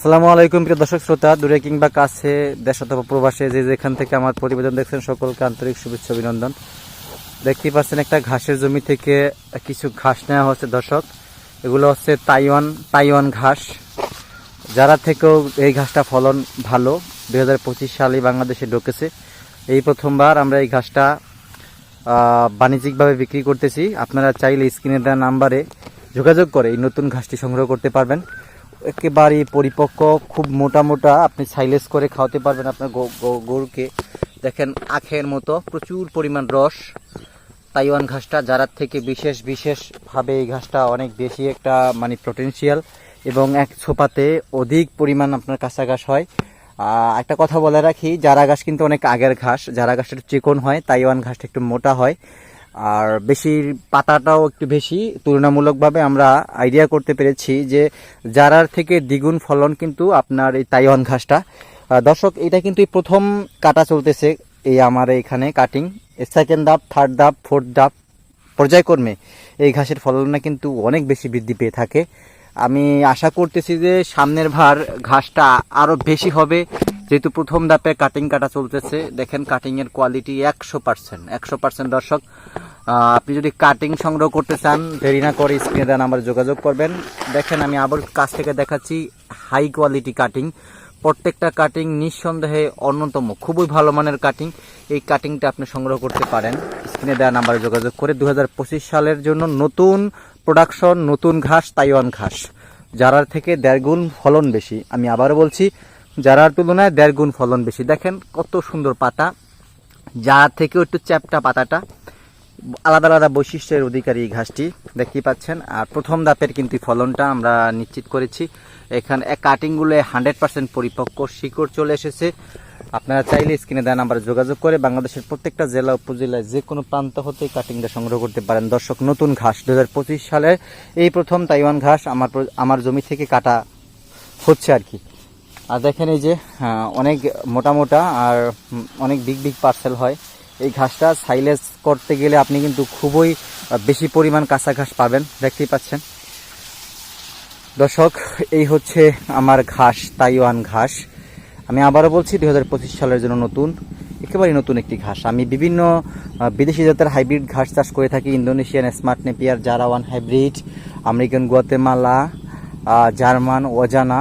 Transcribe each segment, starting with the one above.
আসসালামু আলাইকুম, প্রিয় দর্শক শ্রোতা। দূরে কিংবা কাছে, দেশ অথবা প্রবাসে, যে যেখান থেকে আমার প্রতিবেদন দেখছেন, সকলকে আন্তরিক শুভেচ্ছা, অভিনন্দন। দেখতেই পাচ্ছেন একটা ঘাসের জমি থেকে কিছু ঘাস নেওয়া হচ্ছে, দর্শক। এগুলো হচ্ছে তাইওয়ান তাইওয়ান ঘাস। যারা থেকেও এই ঘাসটা ফলন ভালো, দুই হাজার পঁচিশ সালে বাংলাদেশে ঢুকেছে। এই প্রথমবার আমরা এই ঘাসটা বাণিজ্যিকভাবে বিক্রি করতেছি। আপনারা চাইলে স্ক্রিনে দেওয়া নাম্বারে যোগাযোগ করে এই নতুন ঘাসটি সংগ্রহ করতে পারবেন। একেবারে পরিপক্ক, খুব মোটা মোটা। আপনি সাইলেস করে খাওয়াতে পারবেন আপনার গরুকে। দেখেন, আখের মতো প্রচুর পরিমাণ রস। তাইওয়ান ঘাসটা যারার থেকে বিশেষ বিশেষভাবে এই ঘাসটা অনেক বেশি একটা মানে পটেনশিয়াল এবং এক ছোপাতে অধিক পরিমাণ আপনার কাঁচা ঘাস হয়। একটা কথা বলে রাখি জারা ঘাস কিন্তু অনেক আগের ঘাস জারা ঘাসটা একটু চিকন হয়, তাইওয়ান ঘাসটা একটু মোটা হয়। আর বেশি পাতাটাও একটু বেশি। তুলনামূলকভাবে আমরা আইডিয়া করতে পেরেছি যে জারার থেকে দ্বিগুণ ফলন কিন্তু আপনার এই তাইওয়ান ঘাসটা। দর্শক, এটা কিন্তু এই প্রথম কাটা চলতেছে এই আমার এখানে কাটিং সেকেন্ড ধাপ থার্ড ধাপ ফোর্থ ধাপ পর্যায়ক্রমে এই ঘাসের ফলনটা কিন্তু অনেক বেশি বৃদ্ধি পেয়ে থাকে। আমি আশা করতেছি যে সামনের ভার ঘাসটা আরও বেশি হবে। যেহেতু প্রথম ধাপে কাটিং কাটা চলতেছে, দেখেন কাটিংয়ের কোয়ালিটি একশো পার্সেন্ট একশো পার্সেন্ট দর্শক। আপনি যদি কাটিং সংগ্রহ করতে চান, দেরি না করে স্ক্রিনে দেন আমার যোগাযোগ করবেন। দেখেন, আমি আবার কাছ থেকে দেখাচ্ছি হাই কোয়ালিটি কাটিং প্রত্যেকটা কাটিং নিঃসন্দেহে অন্যতম, খুবই ভালো মানের কাটিং এই কাটিংটা আপনি সংগ্রহ করতে পারেন। স্ক্রিনে দেওয়া নাম্বারে যোগাযোগ করে দু হাজার পঁচিশ সালের জন্য নতুন প্রোডাকশন নতুন ঘাস তাইওয়ান ঘাস। যারার থেকে দেড় গুণ ফলন বেশি। আমি আবারও বলছি, যারার তুলনায় দেড় গুণ ফলন বেশি। দেখেন কত সুন্দর পাতা। যার থেকেও একটু চ্যাপটা পাতাটা। আলাদা আলাদা বৈশিষ্ট্যের অধিকারী এই ঘাসটি দেখতেই পাচ্ছেন। আর প্রথম ধাপের কিন্তু ফলনটা আমরা নিশ্চিত করেছি। এখানে কাটিংগুলো হান্ড্রেড পার্সেন্ট পরিপক্ক শিকড় চলে এসেছে। আপনারা চাইলে স্ক্রিনে দেওয়া নাম্বারে যোগাযোগ করে বাংলাদেশের প্রত্যেকটা জেলা উপজেলায় যে কোনো প্রান্ত হতে কাটিংটা সংগ্রহ করতে পারেন। দর্শক নতুন ঘাস দু সালের এই প্রথম তাইওয়ান ঘাস আমার আমার জমি থেকে কাটা হচ্ছে আর কি। আর দেখেন এই যে হ্যাঁ, অনেক মোটা মোটা আর অনেক বিগ বিগ পার্সেল হয়। এই ঘাসটা সাইলেজ করতে গেলে আপনি কিন্তু খুবই বেশি পরিমাণ কাঁচা ঘাস পাবেন। দেখতেই পাচ্ছেন। দর্শক, এই হচ্ছে আমার ঘাস, তাইওয়ান ঘাস। আমি আবারও বলছি দু হাজার পঁচিশ সালের জন্য নতুন একেবারে নতুন একটি ঘাস। আমি বিভিন্ন বিদেশি জাতের হাইব্রিড ঘাস চাষ করে থাকি। ইন্দোনেশিয়ান স্মার্ট নেপিয়ার, জারাওয়ান হাইব্রিড আমেরিকান গুয়াতেমালা জার্মান ওজানা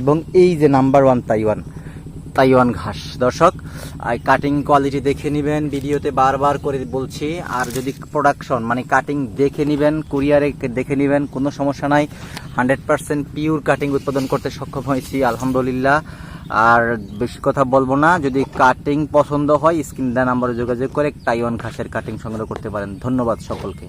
এবং এই যে নাম্বার ওয়ান তাইওয়ান তাইওয়ান ঘাস। দর্শক কাটিং কোয়ালিটি দেখে নেবেন, ভিডিওতে বারবার করে বলছি, আর যদি প্রোডাকশন মানে কাটিং দেখে নেবেন কুরিয়ারে দেখে নেবেন, কোনো সমস্যা নাই। হান্ড্রেড পার্সেন্ট পিওর কাটিং উৎপাদন করতে সক্ষম হয়েছি, আলহামদুলিল্লাহ। আর বেশি কথা বলব না, যদি কাটিং পছন্দ হয় স্ক্রিন দেওয়া নাম্বারে যোগাযোগ করে তাইওয়ান ঘাসের কাটিং সংগ্রহ করতে পারেন। ধন্যবাদ সকলকে।